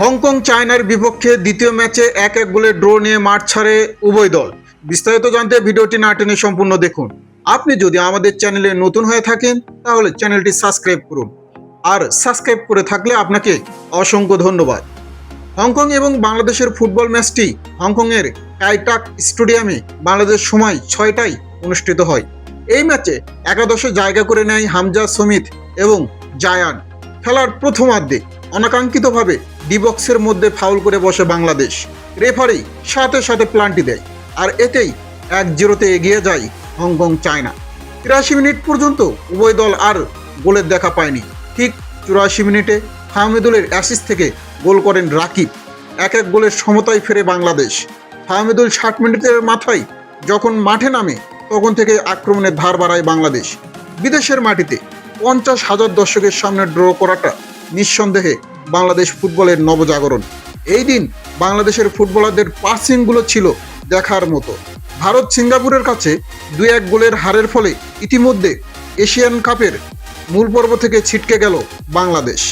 Hong Kong চায়নার বিপক্ষে দ্বিতীয় ম্যাচে এক এক গোলে ড্র নিয়ে মাঠ ছাড়ে উভয় দল। বিস্তারিত জানতে ভিডিওটি না টেনে সম্পূর্ণ দেখুন। আপনি যদি আমাদের চ্যানেলে নতুন হয়ে থাকেন, তাহলে চ্যানেলটি সাবস্ক্রাইব করুন। আর সাবস্ক্রাইব করে থাকলে আপনাকে অসংখ্য ধন্যবাদ। হংকং এবং বাংলাদেশের ফুটবল ম্যাচটি হংকংয়ের কাইটাক স্টেডিয়ামে বাংলাদেশ সময় ছয়টায় অনুষ্ঠিত হয়। এই ম্যাচে একাদশে জায়গা করে নেয় হামজা সমিত এবং জায়ান। খেলার প্রথমার্ধে অনাকাঙ্ক্ষিতভাবে ডিবক্সের মধ্যে ফাউল করে বসে বাংলাদেশ। রেফারি সাথে সাথে প্লান্টি দেয়, আর এতেই এক জিরোতে এগিয়ে যায় হংকং চায়না। তিরাশি মিনিট পর্যন্ত উভয় দল আর গোলের দেখা পায়নি। ঠিক চুরাশি মিনিটে ফাহমিদুলের অ্যাসিস থেকে গোল করেন রাকিব। এক এক গোলের সমতায় ফেরে বাংলাদেশ। ফাহমিদুল ষাট মিনিটের মাথায় যখন মাঠে নামে, তখন থেকে আক্রমণের ধার বাড়ায় বাংলাদেশ। বিদেশের মাটিতে পঞ্চাশ হাজার দর্শকের সামনে ড্র করাটা নিঃসন্দেহে বাংলাদেশ ফুটবলের নবজাগরণ। এই দিন বাংলাদেশের ফুটবলারদের পাসিংগুলো ছিল দেখার মতো। ভারত সিঙ্গাপুরের কাছে দুই এক গোলের হারের ফলে ইতিমধ্যে এশিয়ান কাপের মূল পর্ব থেকে ছিটকে গেল বাংলাদেশ।